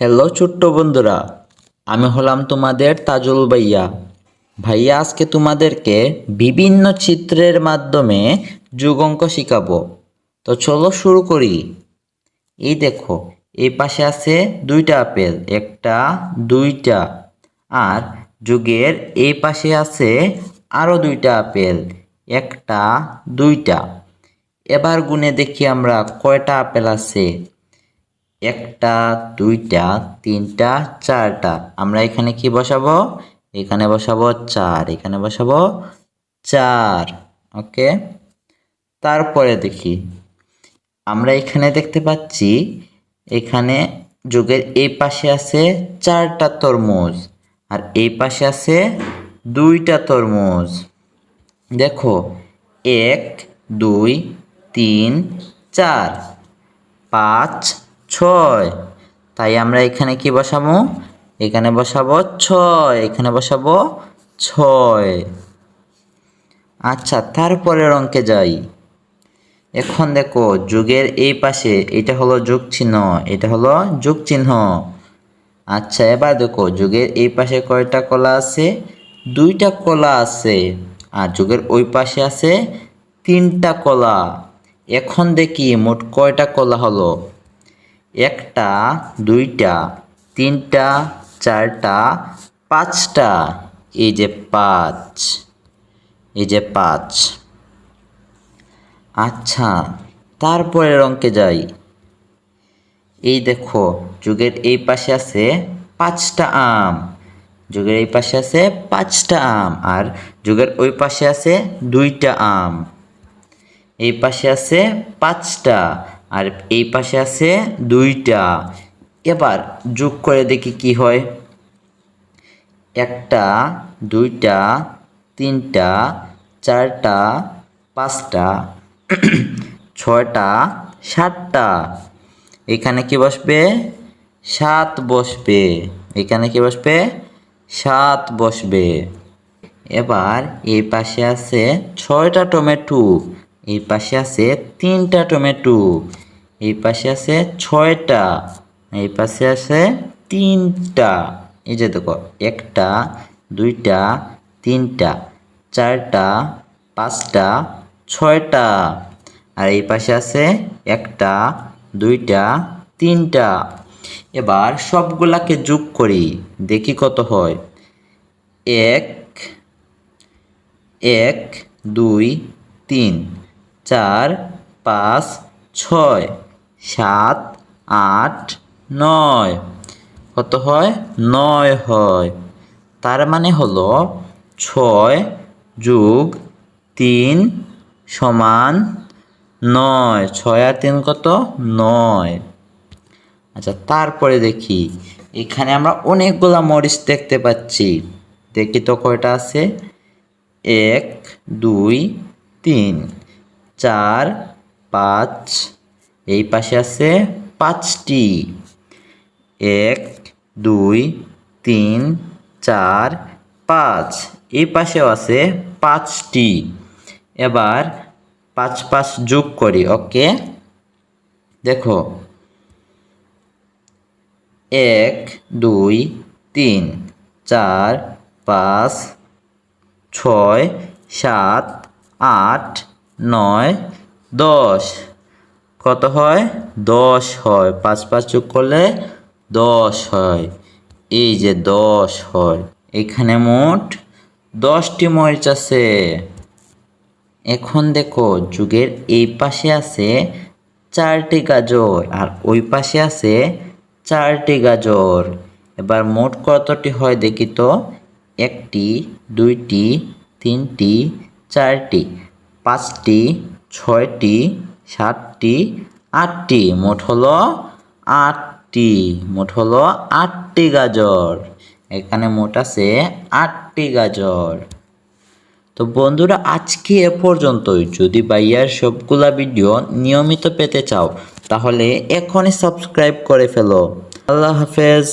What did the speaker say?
Hello ছোট্ট বন্ধুরা, আমি হলাম তোমাদের তাজুল ভাইয়া। ভাইয়া, আজকে তোমাদেরকে বিভিন্ন চিত্রের মাধ্যমে যুগ অঙ্ক শিখাবো। তো চলো শুরু করি। এই দেখো, এই পাশে আছে দুইটা আপেল, একটা, দুইটা। আর যুগের এই পাশে আছে আরও দুইটা আপেল, একটা, দুইটা। এবার গুনে দেখি আমরা কয়টা আপেল আছে। একটা, দুইটা, তিনটা, চারটা। আমরা এখানে কি বসাবো? এখানে বসাবো চার, এখানে বসাবো চার। ওকে? তারপরে দেখি। আমরা এখানে দেখতে পাচ্ছি, এখানে যুগের এই পাশে আছে চারটা তরমুজ আর এই পাশে আছে দুইটা তরমুজ। দেখো, এক, দুই, তিন, চার, পাঁচ ছয়। তাই আমরা এখানে কি বসাবো? এখানে বসাবো ছয়, এখানে বসাবো ছয়। আচ্ছা তারপরের অঙ্কে যাই। এখন দেখো, যুগের এই পাশে এটা হলো যোগ চিহ্ন, এটা হলো যোগ চিহ্ন। আচ্ছা এবার দেখো, যুগের এই পাশে কয়টা কলা আছে? দুইটা কলা আছে। আর যুগের ওই পাশে আছে তিনটা কলা। এখন দেখি মোট কয়টা কলা হলো? একটা, দুইটা, তিনটা, চারটা, পাঁচটা। এই যে পাঁচ, এই যে পাঁচ। আচ্ছা তারপরের অঙ্কে যাই। এই দেখো, যুগের এই পাশে আছে পাঁচটা আম। যুগের এই পাশে আছে পাঁচটা আম আর যুগের ওই পাশে আছে দুইটা আম। এই পাশে আছে পাঁচটা। আর এই পাশে আছে দুইটা। এবার যোগ করে দেখি কি হয়। একটা, দুইটা, তিনটা, চারটা, পাঁচটা, ছয়টা, সাতটা। এখানে কি বসবে? সাত বসবে। এখানে কি বসবে? সাত বসবে। এবার এই পাশে আছে ছয়টা টমেটো। এই পাশে আছে তিনটা টমেটো। এই পাশে আছে ছয়টা, এই পাশে আছে তিনটা। এই যে দেখো, একটা, দুইটা, তিনটা, চারটা, পাঁচটা, ছয়টা। আর এই পাশে আছে একটা, দুইটা, তিনটা। এবার সবগুলাকে যোগ করি, দেখি কত হয়। এক এক, দুই, তিন, চার, পাঁচ, ছয়। সাত, আট, নয়। কত হয়? নয় হয়। তার মানে হলো ছয় যোগ তিন সমান নয়। ছয় আর তিন কত? নয়। আচ্ছা তারপরে দেখি। এখানে আমরা অনেকগুলা মরিচ দেখতে পাচ্ছি। দেখি তো কয়টা আছে? এক, দুই, তিন, চার, পাঁচ এই পাশে আছে পাঁচটি। এক, দুই, তিন, চার, পাঁচ। এই পাশেও আছে পাঁচটি। এবার পাঁচ পাঁচ যোগ করি, ওকে? দেখো। এক, দুই, তিন, চার, পাঁচ, ছয়, সাত, আট, নয়, দশ। কত হয়? দশ হয়। পাঁচ পাঁচ যোগ করলে দশ হয়। এই যে দশ হয়। এখানে মোট দশটি মরিচ আছে। এখন দেখো, যুগের এই পাশে আছে চারটি গাজর আর ওই পাশে আছে চারটি গাজর। এবার মোট কতটি হয় দেখি তো? একটি, দুইটি, তিনটি, চারটি, পাঁচটি, ছয়টি সাতটি, আটটি, মোট হলো আটটি, মোট হলো আটটি গাজর। এখানে মোট আছে আটটি গাজর। তো বন্ধুরা, আজকে এ পর্যন্তই। যদি ভাইয়ার সবগুলা ভিডিও নিয়মিত পেতে চাও, তাহলে এখনই সাবস্ক্রাইব করে ফেলো। আল্লাহ হাফেজ।